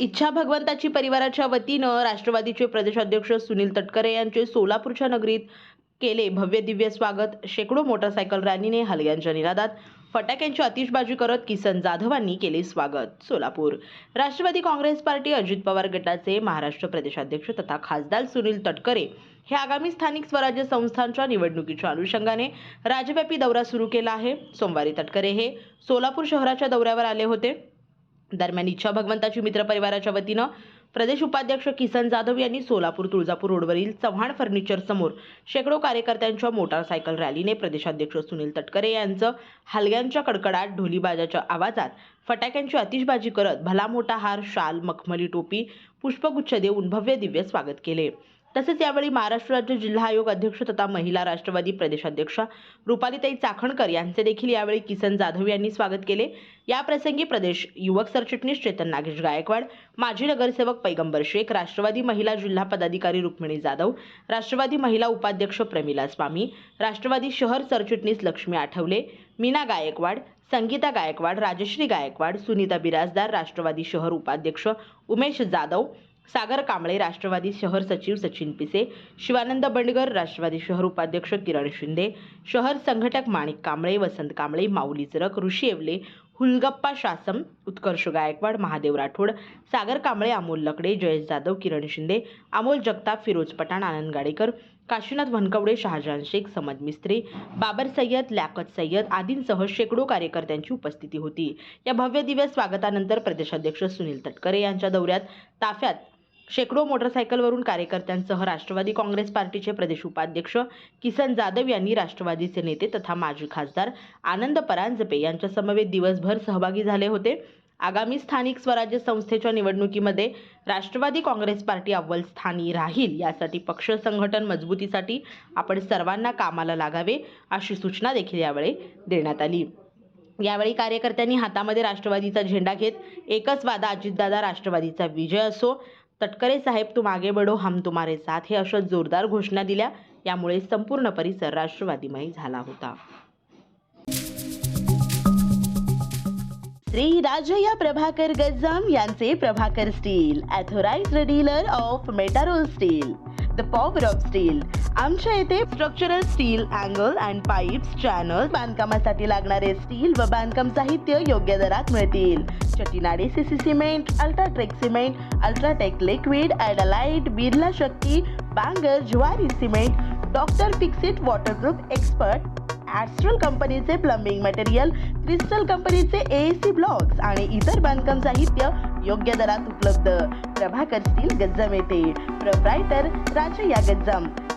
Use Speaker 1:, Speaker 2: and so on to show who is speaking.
Speaker 1: इच्छा भगवंताची परिवाराच्या वतीनं राष्ट्रवादीचे प्रदेशाध्यक्ष सुनील तटकरे यांचे सोलापूरच्या नगरीत केले भव्य दिव्य स्वागत. शेकडो मोटरसायकल रॅलीने हलग्यांच्या निनादात. फटाक्यांची आतिषबाजी करत किसन जाधवांनी केले स्वागत. सोलापूर राष्ट्रवादी काँग्रेस पार्टी अजित पवार गटाचे महाराष्ट्र प्रदेशाध्यक्ष तथा खासदार सुनील तटकरे हे आगामी स्थानिक स्वराज्य संस्थांच्या निवडणुकीच्या अनुषंगाने राज्यव्यापी दौरा सुरू केला आहे. सोमवारी तटकरे हे सोलापूर शहराच्या दौऱ्यावर आले होते. दरम्यान इच्छा भगवंताची मित्र परिवाराच्या वतीनं प्रदेश उपाध्यक्ष किसन जाधव यांनी सोलापूर तुळजापूर रोडवरील चव्हाण फर्निचर समोर शेकडो कार्यकर्त्यांच्या मोटारसायकल रॅलीने प्रदेशाध्यक्ष सुनील तटकरे यांचं हलग्यांच्या कडकडाट ढोलीबाजाच्या आवाजात फटाक्यांची आतिषबाजी करत भला मोठा हार शाल मखमली टोपी पुष्पगुच्छ देऊन भव्य दिव्य स्वागत केले. तसेच यावेळी महाराष्ट्र राज्य जिल्हा आयोग अध्यक्ष तथा महिला राष्ट्रवादी प्रदेशाध्यक्षा रुपालीताई चाखणकर यांचे देखील यावेळी किसन जाधव यांनी स्वागत केले. या प्रसंगी प्रदेश युवक सरचिटणीस चेतन नागेश गायकवाड माजी नगरसेवक पैगंबर शेख राष्ट्रवादी महिला जिल्हा पदाधिकारी रुक्मिणी जाधव राष्ट्रवादी महिला उपाध्यक्ष प्रमिला स्वामी राष्ट्रवादी शहर सरचिटणीस लक्ष्मी आठवले मीना गायकवाड संगीता गायकवाड राजश्री गायकवाड सुनीता बिराजदार राष्ट्रवादी शहर उपाध्यक्ष उमेश जाधव सागर कांबळे राष्ट्रवादी शहर सचिव सचिन पिसे शिवानंद बंडगर राष्ट्रवादी शहर उपाध्यक्ष किरण शिंदे शहर संघटक माणिक कांबळे वसंत कांबळे माऊली चरक ऋषी येवले हुलगप्पा शासम उत्कर्ष गायकवाड महादेव राठोड सागर कांबळे अमोल लकडे जयेश जाधव किरण शिंदे अमोल जगताप फिरोज पठाण आनंद गाडेकर काशीनाथ वनकवडे शहाजहान शेख समद मिस्त्री बाबर सय्यद लॅकत सय्यद आदींसह शेकडो कार्यकर्त्यांची उपस्थिती होती. या भव्य दिव्य स्वागतानंतर प्रदेशाध्यक्ष सुनील तटकरे यांच्या दौऱ्यात ताफ्यात शेकडो मोटरसायकलवरून कार्यकर्त्यांसह राष्ट्रवादी काँग्रेस पार्टीचे प्रदेश उपाध्यक्ष किसन जाधव यांनी राष्ट्रवादीचे नेते तथा माजी खासदार आनंद परांजपे यांच्या समवेत दिवसभर सहभागी झाले होते. आगामी स्थानिक स्वराज्य संस्थेच्या निवडणुकीमध्ये राष्ट्रवादी काँग्रेस पार्टी अव्वल स्थानी राहील यासाठी पक्ष संघटन मजबूतीसाठी आपण सर्वांना कामाला लागावे अशी सूचना देखील यावेळी देण्यात आली. यावेळी कार्यकर्त्यांनी हातामध्ये राष्ट्रवादीचा झेंडा घेत एकच वादा अजितदादा राष्ट्रवादीचा विजय असो तटकरे साहेब तू मागे बढो हम तुम्हारे साथ. हे अशा जोरदार घोषणा दिल्या. यामुळे संपूर्ण परिसर राष्ट्रवादीमय झाला होता. श्री राजया प्रभाकर गज्जाम यांचे Prabhakar steel authorised dealer of Metarol steel the power of steel आमच्या येथे structural steel angle and pipes channel बांधकामासाठी लागणारे स्टील व बांधकाम साहित्य योग्य दरात मिळतील. Chettinad CC cement UltraTech cement UltraTech liquid ॲडलाइट Birla Shakti Bangur Zuari cement doctor Fixit waterproof expert Astral कंपनीचे प्लंबिंग मटेरियल क्रिस्टल कंपनीचे ए सी ब्लॉक्स आणि इतर बांधकाम साहित्य योग्य दरात उपलब्ध. प्रभाकर स्टील गज्जम येते प्रोप्रायटर राजया गज्जम.